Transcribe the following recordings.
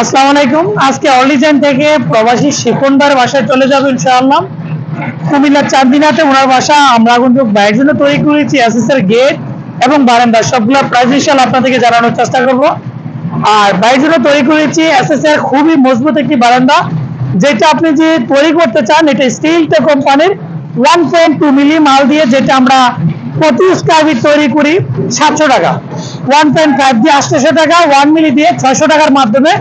আসসালামু আলাইকুম। আজকে অলিজেন থেকে প্রবাসী শিকনদার বাসায় চলে যাব ইনশাআল্লাহ। কুমিল্লার চান্দিনাতে ওনার বাসা, আমরা কিন্তু বাইরের জন্য তৈরি করেছি এসএসএর গেট এবং বারান্দা। সবগুলো প্রাইস আপনাদেরকে জানানোর চেষ্টা করব। আর বাইরের জন্য তৈরি করেছি এসএসএর খুবই মজবুত একটি বারান্দা, যেটা আপনি যে তৈরি করতে চান, এটা স্টিল টে কোম্পানির ওয়ান পয়েন্ট টু মিলি মাল দিয়ে যেটা আমরা প্রতি স্কোয়ার ফিট তৈরি করি, সাতশো টাকা। ওয়ান পয়েন্ট ফাইভ দিয়ে আটশোশো টাকা ওয়ান মিলি দিয়ে ছয়শো টাকার মাধ্যমে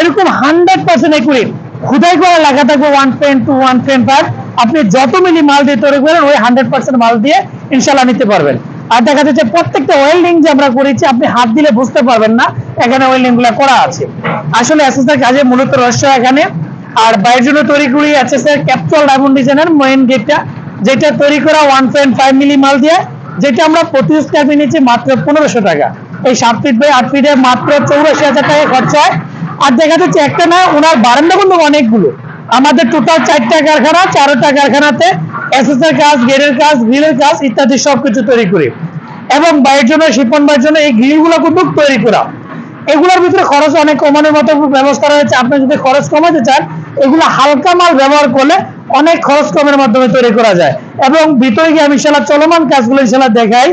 এরকম হান্ড্রেড পার্সেন্ট একুরি খুদাই করে লেখা থাকবে one point two one point five আপনি যত মিলি মাল দিয়ে তৈরি করেন, ওই হান্ড্রেড পার্সেন্ট মাল দিয়ে ইনশাল্লাহ নিতে পারবেন। আর দেখা যাচ্ছে প্রত্যেকটা ওয়েল্ডিং যে আমরা করেছি, আপনি হাত দিলে বুঝতে পারবেন না, এখানে ওয়েল্ডিংগুলো করা আছে। আসলে এসএসআর কাজে মূলত রহস্য এখানে। আর বাইরের জন্য তৈরি করি এসএসআর ক্যাপচুয়াল ডায়মন্ড ডিজাইনের মেইন গেটটা যেটা তৈরি করা ওয়ান পয়েন্ট ফাইভ মিলি মাল দিয়ে, যেটা আমরা প্রতি স্কোয়ার ফিট নিচ্ছি মাত্র পনেরোশো টাকা। এই সাত ফিট বাই আট ফিটে মাত্র চৌরাশি হাজার টাকা খরচ হয়। আর দেখা যাচ্ছে একটা না, ওনার বারান্দা কিন্তু অনেকগুলো। আমাদের টোটাল চারটা কারখানা, চারটা কারখানাতে এসএসএর কাজ গেটের কাজ গ্রিলের কাজ ইত্যাদি সবকিছু তৈরি করি। এবং বাইরের জন্য, শিপন বাইরের জন্য এই গ্রিলগুলো কিন্তু তৈরি করা। এগুলোর ভিতরে খরচ অনেক কমানোর মতো ব্যবস্থা রয়েছে। আপনি যদি খরচ কমাতে চান, এগুলো হালকা মাল ব্যবহার করলে অনেক খরচ কমের মাধ্যমে তৈরি করা যায়। এবং ভিতরে গিয়ে আমি ইনশাল্লাহ চলমান কাজগুলো ইনশাল্লাহ দেখাই।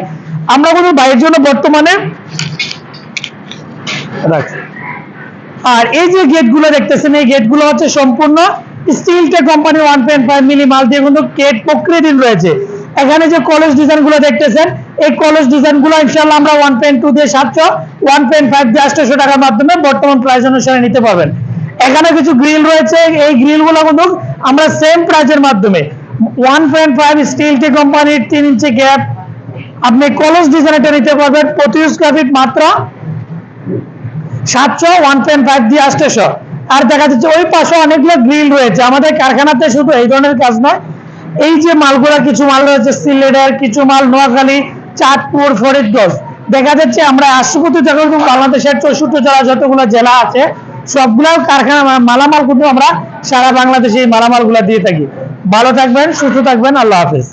আমরা কিন্তু বাইরের জন্য বর্তমানে রাখছি আর এই যে গেটগুলো দেখতেছেন, এই গেটগুলো হচ্ছে সম্পূর্ণ steel tech company one point five মিলি মাল দিয়ে কিন্তু গেট প্রকৃতির রয়েছে। এখানে যে কলেজ ডিজাইনগুলো দেখতেছেন, এই কলেজ ডিজাইনগুলো ইনশাল্লাহ আমরা ওয়ান পয়েন্ট টু দিয়ে সাতশো ওয়ান পয়েন্ট ফাইভ দিয়ে আটশো টাকার মাধ্যমে বর্তমান প্রাইস অনুসারে নিতে পারবেন। এখানে কিছু গ্রিল রয়েছে, এই গ্রিলগুলো কিন্তু আমরা সেম প্রাইসের মাধ্যমে ওয়ান পয়েন্ট ফাইভ স্টিল টি কোম্পানির তিন ইঞ্চি গ্যাপ আপনি কলেজ ডিজাইনটা নিতে পারবেন প্রতি স্কোয়ার ফিট মাত্র। সাতশো ওয়ান পয়েন্ট ফাইভ দিয়ে আটশো আর দেখা যাচ্ছে ওই পাশে অনেকগুলো গ্রিল রয়েছে। আমাদের কারখানাতে শুধু এই ধরনের কাজ নয়, এই যে মালগুলো, কিছু মাল রয়েছে সিলেটের কিছু মাল নোয়াখালী, চাঁদপুর, ফরিদগঞ্জ। দেখা যাচ্ছে আমরা আশুপতি যখন বাংলাদেশের চৌষট্টি জেলা, যতগুলো জেলা আছে সবগুলো কারখানা মালামাল কিন্তু আমরা সারা বাংলাদেশে এই মালামালগুলো দিয়ে থাকি। ভালো থাকবেন, সুস্থ থাকবেন, আল্লাহ হাফিজ।